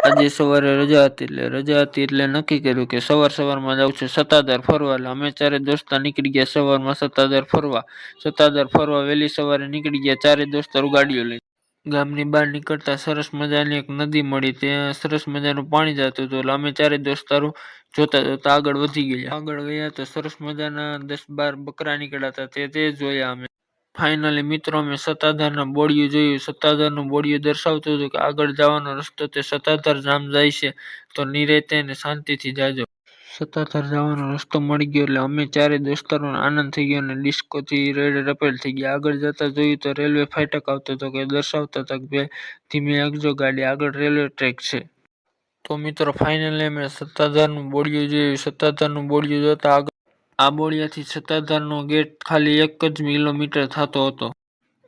આજે સવારે રજા હતી એટલે રજા હતી એટલે નક્કી કર્યું કે સવાર સવારમાં જવું છે. સત્તાધાર ફરવા. એટલે અમે ચારે દોસ્તા નીકળી ગયા સવારમાં સત્તાધાર ફરવા. સત્તાધાર ફરવા વહેલી સવારે નીકળી ગયા. ચારે દોસ્તારો ગાડીઓ લઈ ગામની બહાર નીકળતા સરસ મજાની એક નદી મળી. ત્યાં સરસ મજાનું પાણી જતું હતું. એટલે અમે ચારે દોસ્તારો જોતા જોતા આગળ વધી ગયા. આગળ ગયા તો સરસ મજાના દસ બાર બકરા નીકળ્યા હતા. તે તે જોયા અમે. ફાઇનલી મિત્રો અમે સત્તાધારના બોડિયું જોયું. સત્તાધારનું બોડિયું દર્શાવતું હતું કે આગળ જવાનો રસ્તો તે સત્તાધાર જામ જાય છે. તો નિરેતે ને શાંતિથી જાજો. સત્તાધાર જવાનો રસ્તો મળી ગયો એટલે અમે ચારે દોસ્તારોનો આનંદ થઈ ગયો અને ડિસ્કોથી રેડ રપેલ થઈ ગયા. આગળ જતા જોયું તો રેલવે ફાટક આવતો હતો કે દર્શાવતા હતા કે ધીમે આગજો ગાડી આગળ રેલવે ટ્રેક છે. તો મિત્રો ફાઇનલી અમે સત્તાધારનું બોડિયું જોયું. સત્તાધારનું બોડિયું જોતા આગળ આ સત્તાધારનો ગેટ ખાલી એક જ કિલોમીટર થતો હતો.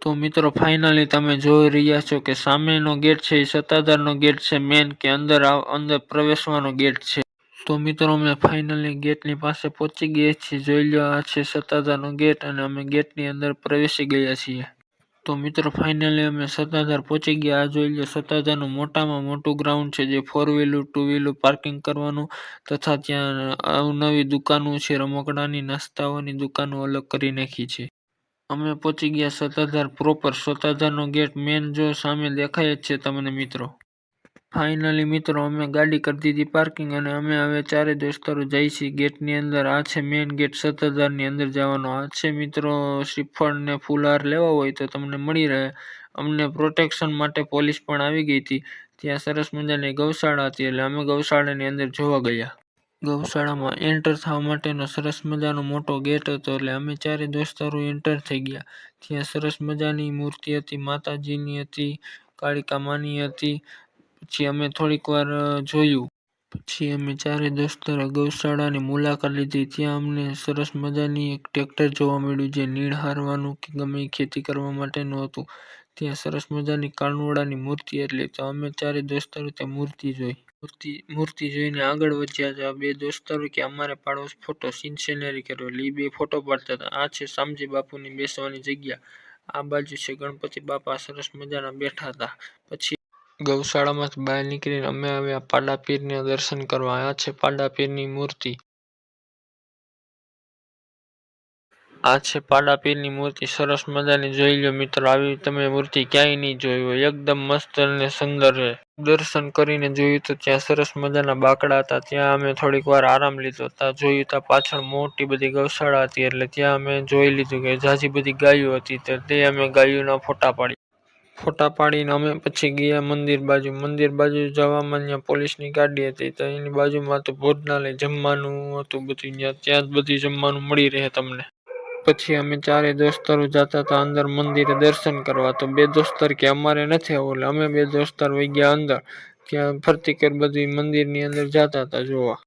તો મિત્રો, ફાઇનલી તમે જોઈ રહ્યા છો કે સામેનો ગેટ છે એ સત્તાધારનો ગેટ છે, મેન કે અંદર અંદર પ્રવેશવાનો ગેટ છે. તો મિત્રો, અમે ફાઇનલી ગેટની પાસે પહોંચી ગયા છીએ, જોઈ લો આ છે સત્તાધારનો ગેટ અને અમે ગેટની અંદર પ્રવેશી ગયા છીએ. તો મિત્રો ફાઇનલી અમે સત્તાધાર પહોંચી ગયા. આ જોઈ લો, સત્તાધારનું મોટામાં મોટું ગ્રાઉન્ડ છે, જે four wheeler two wheeler parking કરવાનું તથા ત્યાં અવનવી દુકાનો છે, રમકડાની, નાસ્તાઓની દુકાનો અલગ કરી નાખી છે. અમે પહોંચી ગયા સત્તાધાર પ્રોપર સત્તાધારનો ગેટ મેન જો સામે દેખાય જ છે તમને મિત્રો. ફાઇનલી મિત્રો, અમે ગાડી કરી દીધી પાર્કિંગ અને અમે હવે ચારે દોસ્તારો જઈ છીએ ગેટની અંદર આ છે મેઇન ગેટ સત્તાધારની અંદર જવાનો. આ છે મિત્રો, શ્રીફળને ફુલહાર લેવા હોય તો તમને મળી રહે. અમને પ્રોટેક્શન માટે પોલીસ પણ આવી ગઈ હતી. ત્યાં સરસ મજાની ગૌશાળા હતી એટલે અમે ગૌશાળાની અંદર જોવા ગયા. ગૌશાળામાં એન્ટર થવા માટેનો સરસ મજાનો મોટો ગેટ હતો એટલે અમે ચારે દોસ્તારો એન્ટર થઈ ગયા. ત્યાં સરસ મજાની મૂર્તિ હતી, માતાજીની હતી, કાળિકા માની હતી પછી અમે થોડીક વાર જોયું. પછી અમે ચારે દોસ્તર ગૌશાળાની મુલાકાત લીધી. ત્યાં અમને સરસ મજાની એક ટ્રેક્ટર જોવા મળ્યું જે નીણ હારવાનું કે ગમે એ ખેતી કરવા માટેનું હતું. ત્યાં સરસ મજાની કાનુડાની મૂર્તિ એટલે તો અમે ચારે દોસ્તારો ત્યાં મૂર્તિ જોઈ. મૂર્તિ મૂર્તિ જોઈને આગળ વધ્યા હતા બે દોસ્તારો કે અમારે પાડો ફોટો સીન સિનેરી કર્યો. એટલે ઈ બે ફોટો પાડતા હતા. આ છે શામજી બાપુની બેસવાની જગ્યા. આ બાજુ છે ગણપતિ બાપા સરસ મજાના બેઠા હતા. પછી ગૌશાળામાંથી બહાર નીકળીને અમે આવ્યા. પાડા પીરના દર્શન કરવા આ છે. પાડા મૂર્તિ આ છે. પાડા મૂર્તિ સરસ મજાની. જોઈ લો મિત્રો, આવી તમે મૂર્તિ ક્યાંય નહીં જોઈ એકદમ મસ્ત અને સુંદર છે. દર્શન કરીને જોયું તો ત્યાં સરસ મજાના બાકડા હતા. ત્યાં અમે થોડીક વાર આરામ લીધો ત્યાં જોયું ત્યાં પાછળ મોટી બધી ગૌશાળા હતી એટલે ત્યાં અમે જોઈ લીધું કે ઝાઝી બધી ગાયો હતી તો તે અમે ગાયોના ફોટા પાડી ફોટા પાડીને અમે પછી ગયા મંદિર બાજુ. મંદિર બાજુ જવામાં ત્યાં પોલીસની ગાડી હતી. તો એની બાજુમાં તો ભોજનાલય જમવાનું હતું બધું. ત્યાં જ બધું જમવાનું મળી રહે તમને. પછી અમે ચારે દોસ્તારો જતા હતા અંદર મંદિરે દર્શન કરવા. તો બે દોસ્તાર કે અમારે નથી આવું એટલે અમે બે દોસ્તાર વહી ગયા અંદર. ત્યાં ફરતી કર બધી મંદિરની અંદર જતા હતા જોવા.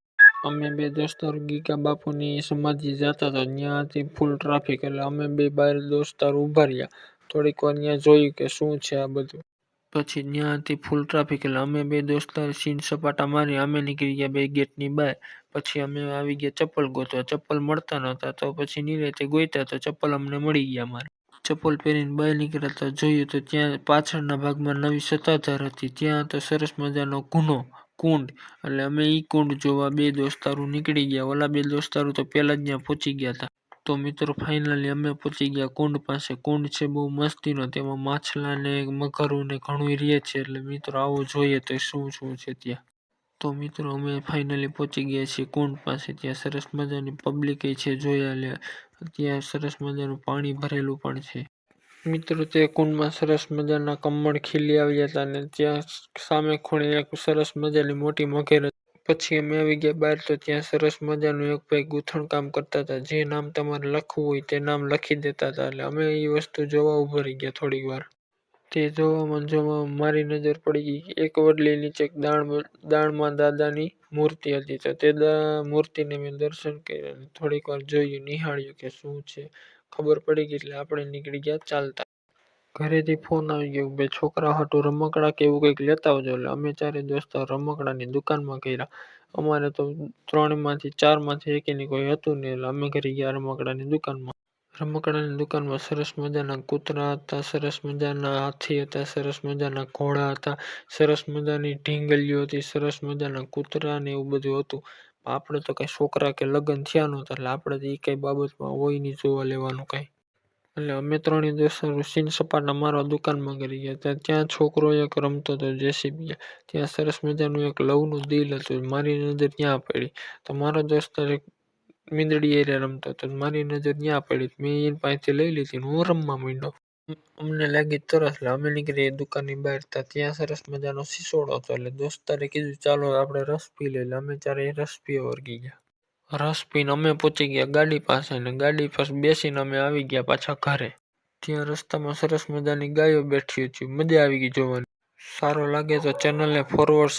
અમે બે દોસ્તારો ગીકા બાપુની સમાધિ જતા હતા. ત્યાંથી ફૂલ ટ્રાફિક એટલે અમે બે બાર દોસ્તારો ઊભા રહ્યા. થોડીક વાર ત્યાં જોયું કે શું છે આ બધું. પછી ત્યાંથી ફૂલ ટ્રાફિક એટલે અમે બે દોસ્તાર સીન સપાટા મારી, અમે નીકળી ગયા બે ગેટની બહાર. પછી અમે આવી ગયા ચપ્પલ ગોતવા. ચપ્પલ મળતા નહોતા, તો પછી નિરેતે ગોઈતા, તો ચપ્પલ અમને મળી ગયા મારે. ચપ્પલ પહેરીને બહાર નીકળ્યા તો જોયું તો ત્યાં પાછળના ભાગમાં નવી સત્તાધાર હતી. ત્યાં તો સરસ મજાનો ગુનો કુંડ. એટલે અમે એ કુંડ જોવા બે દોસ્તારો નીકળી ગયા. ઓલા બે દોસ્તારો તો પહેલાં જ ત્યાં પહોંચી ગયા હતા. તો મિત્રો ફાઇનલી અમે પહોંચી ગયા કુંડ પાસે. કુંડ છે બહુ મસ્તીનો, તેમાં માછલા ને મગરો ને ઘણું રહે છે. એટલે મિત્રો, આવો જોઈએ તો શું શું છે ત્યાં. તો મિત્રો, અમે ફાઇનલી પહોંચી ગયા છીએ કુંડ પાસે. ત્યાં સરસ મજાની પબ્લિક છે જોયા લે. ત્યાં સરસ મજાનું પાણી ભરેલું પણ છે. મિત્રો, તે કુંડમાં સરસ મજાના કમળ ખીલી આવ્યા હતા અને ત્યાં સામે ખૂણે એક સરસ મજાની મોટી મગેર. પછી અમે આવી ગયા બહાર તો ત્યાં સરસ મજાનું એક ભાઈ ગૂંથણ કામ કરતા હતા. જે નામ તમારે લખવું હોય તે નામ લખી દેતા હતા. એટલે અમે એ વસ્તુ જોવા ઊભા રહી ગયા થોડીક વાર. તે જોવામાં જોવામાં મારી નજર પડી ગઈ એક વડલી નીચે એક દાણ દાણમાં દાદાની મૂર્તિ હતી. તો તે મૂર્તિને મેં દર્શન કર્યા થોડીક વાર જોયું, નિહાળ્યું કે શું છે. ખબર પડી ગઈ એટલે આપણે નીકળી ગયા ચાલતા. ઘરેથી ફોન આવી ગયો કે છોકરા હતું રમકડા કે એવું કંઈક લેતા આવજો. એટલે અમે ચારે દોસ્તો રમકડાની દુકાનમાં ગયા અમારે તો ત્રણમાંથી ચારમાંથી એકેયની કોઈ હતું નહીં. એટલે અમે ઘરે ગયા રમકડાની દુકાનમાં. રમકડાની દુકાનમાં સરસ મજાના કૂતરા હતા, સરસ મજાના હાથી હતા, સરસ મજાના ઘોડા હતા, સરસ મજાની ઢીંગલીઓ હતી, સરસ મજાના કૂતરા ને એવું બધું હતું. આપણે તો કંઈ છોકરા કે લગ્ન થયા નહોતા, એટલે આપણે તો એ કંઈ બાબતમાં હોય નહીં જોવા લેવાનું કઈ. એટલે અમે ત્રણેય દોસ્તો સીન સપાટ અમારા દુકાનમાં કરી ગયા. હતા ત્યાં છોકરો એક રમતો હતો, જેસીબી ત્યાં સરસ મજાનું એક લવનું દિલ હતું, મારી નજર ત્યાં પડી. તો મારો દોસ્ત એક મીંદડી એરિયા રમતો હતો મારી નજર ત્યાં પડી. મેં એની પાસેથી લઈ લીધી હું રમવા માંડ્યો. અમને લાગી તરસ એટલે અમે નીકળી દુકાનની બહાર. ત્યાં સરસ મજાનો શીશોડો હતો. એટલે દોસ્તારે કીધું, ચાલો, આપણે રસ પી લઈએ અમે ચારે રસ પીવા વર્ગી ગયા. રસ અમે પહોંચી ગયા ગાડી પાસે ને ગાડી પાસે બેસીને અમે આવી ગયા પાછા ઘરે. ત્યાં રસ્તામાં સરસ મજાની ગાયો બેઠી હતી. મજા આવી ગઈ જોવાની. સારો લાગે તો ચેનલને ફોરવર્ડ